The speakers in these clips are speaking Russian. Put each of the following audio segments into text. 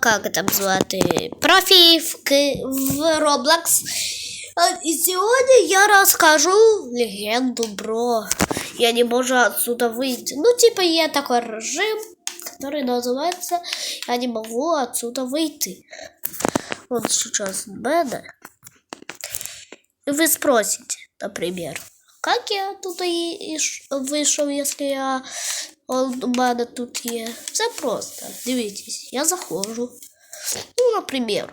как там звати, профі в, Roblox. И сегодня я расскажу легенду, бро. Я не могу отсюда выйти. Ну, типа, є такой режим, который называется «Я не могу отсюда выйти». Он сейчас мене. И вы спросите, например, как я оттуда и, и вышел, если я он у тут є? Все просто. Дивіться, я заходжу. Ну, наприклад.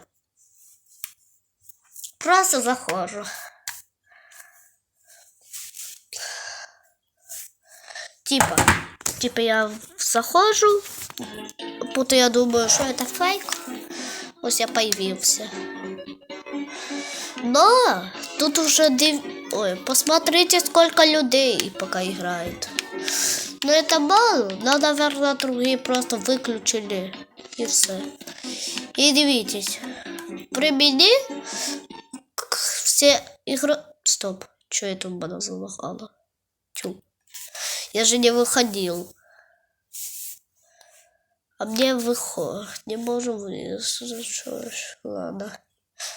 Просто заходжу. Типа, типа я заходжу, будто я думаю, що це фейк. Ось я появився. Но тут уже див... Ой, посмотрите, сколько людей пока играет. Но это мало. Надо, наверное, другие просто выключили. И все. И дивитесь. При мені к- все игры... Стоп. Что это у меня залагало? Тю. Я же не выходил. А мне выход. Не можем ж, Ладно.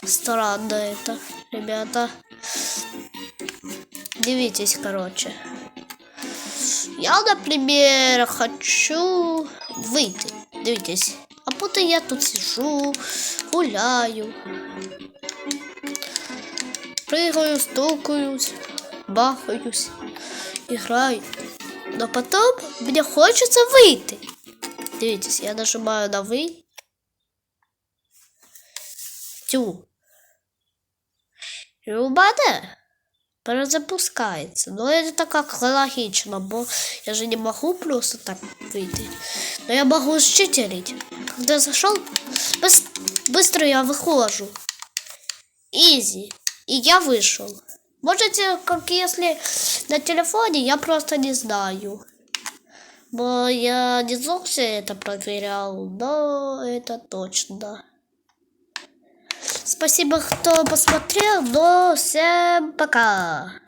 Странно это, ребята. Дивитесь, короче. Я, например, хочу выйти. Дивитесь. А потом я тут сижу, гуляю. Прыгаю, стукаюсь, бахаюсь, играю. Но потом мне хочется выйти. Дивитесь, я нажимаю на вы. Тю. І у перезапускається. Ну, це так как логично, бо я же не могу просто так выйти. Но я могу считерить. Когда зашел, быс- быстро я выхожу. Изи. И я вышел. Можете, как если на телефоне, я просто не знаю. Бо я не зовсім это проверял, но это точно. Спасибо, кто посмотрел, но всем пока.